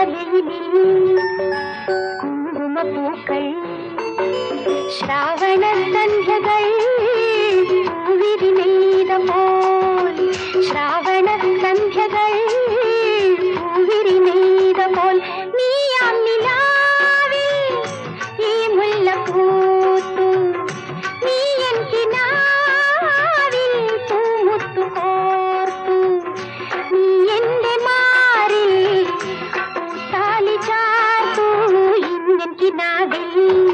श्रावण कुङ्कुमपूक्कल् श्रावणसन्ध्यगल् வெயில்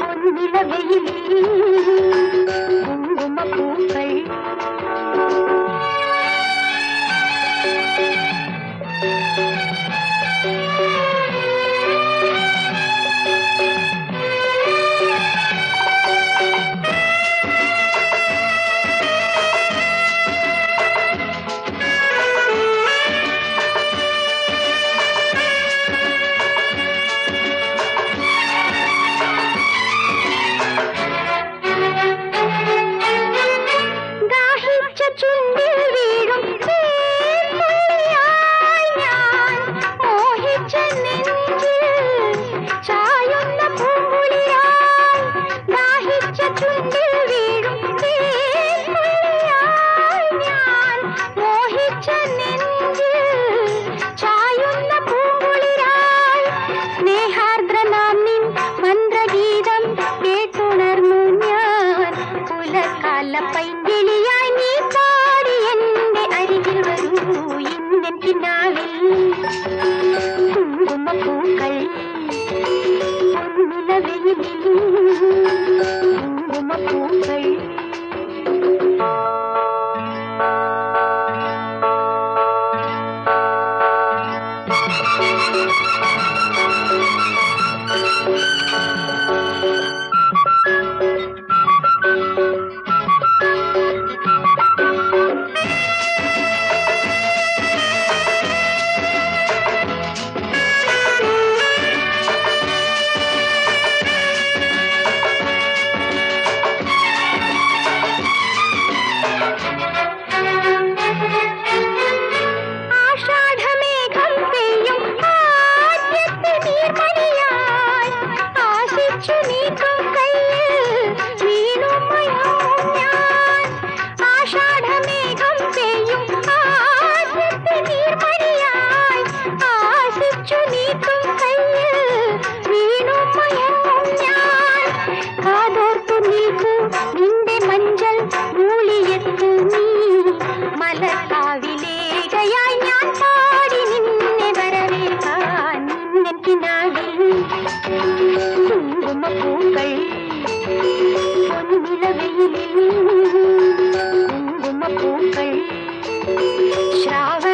பொன்னில வெயில் പൈങ്കിളിയായി നീ പാടി എന്റെ അരികിൽ വരൂ ഇന്നൻ പിന്നാളിൽ കുങ്കുമപ്പൂക്കൾ പൊന്നിലവെയിലിൽ കുങ്കുമപ്പൂക്കൾ நோக்கினாவில் குங்கும பூக்கள் பொன்னிலவையிலே குங்கும பூக்கள் ஸ்ராவ